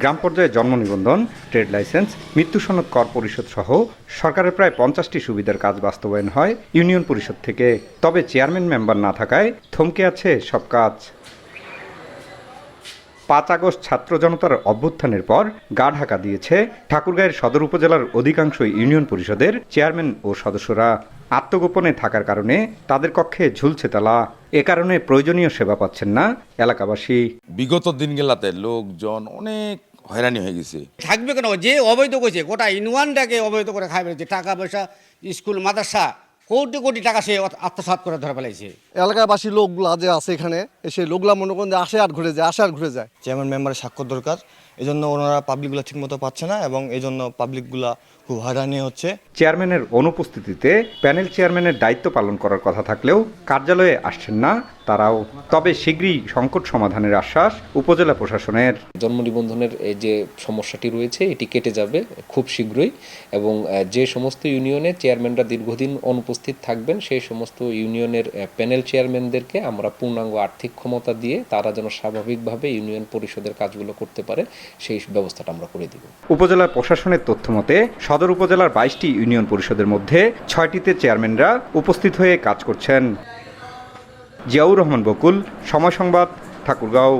গ্রাম পর্যায়ে জন্ম নিবন্ধন, ট্রেড লাইসেন্স, মৃত্যু সনদ কর পরিষদ সহ সরকারের প্রায় পঞ্চাশটি সুবিধার কাজ বাস্তবায়ন হয় ইউনিয়ন পরিষদ থেকে। তবে চেয়ারম্যান মেম্বার না থাকায় থমকে আছে সব কাজ। পাঁচ আগস্ট ছাত্র জনতার অভ্যুত্থানের পর গা ঢাকা দিয়েছে ঠাকুরগাঁয়ের সদর উপজেলার অধিকাংশ ইউনিয়ন পরিষদের চেয়ারম্যান ও সদস্যরা। আত্মগোপনে থাকার কারণে তাদের কক্ষে ঝুলছে তালা। এ কারণে প্রয়োজনীয় সেবা পাচ্ছেন না এলাকাবাসী। বিগত দিনগুলাতে লোকজন অনেক হয়রানি হয়ে গেছে। থাকবে কেন? যে অবৈধ করেছে গোটা ইউনিয়নটাকে অবৈধ করে খাই যে টাকা পয়সা, স্কুল, মাদ্রাসা কোটি কোটি টাকা সে আত্মসাৎ করে ধরে ফেলাইছে। এলাকাবাসী লোকগুলা যে আছে এখানে এসে লোকগুলা মনে করেন যে আসে আর ঘুরে যায় আসে আর ঘুরে যায়। চেয়ারম্যান মেম্বারের স্বাক্ষর দরকার। এই জন্য ওনারা পাবলিকগুলো ঠিকমতো পাচ্ছে না এবং এই জন্য পাবলিকগুলা খুব হয়রানি হচ্ছে। চেয়ারম্যানের অনুপস্থিতিতে প্যানেল চেয়ারম্যানের দায়িত্ব পালন করার কথা থাকলেও কার্যালয়ে আসছেন না তারাও। তবে শীঘ্রই সংকট সমাধানের আশ্বাস উপজেলা প্রশাসনের। জন্ম নিবন্ধনের এই যে সমস্যাটি রয়েছে এটি কেটে যাবে খুব শীঘ্রই এবং যে সমস্ত ইউনিয়নে চেয়ারম্যানরা দীর্ঘদিন অনুপস্থিত থাকবেন, সেই সমস্ত ইউনিয়নের প্যানেল চেয়ারম্যানদেরকে আমরা পূর্ণাঙ্গ আর্থিক ক্ষমতা দিয়ে তারা যেন স্বাভাবিকভাবে ইউনিয়ন পরিষদের কাজগুলো করতে পারে, সেই ব্যবস্থাটা আমরা করে দিব। উপজেলা প্রশাসনের তথ্য মতে, সদর উপজেলার বাইশটি ইউনিয়ন পরিষদের মধ্যে ছয়টিতে চেয়ারম্যানরা উপস্থিত হয়ে কাজ করছেন। জিয়াউর রহমান বকুল, সময় সংবাদ, ঠাকুরগাঁও।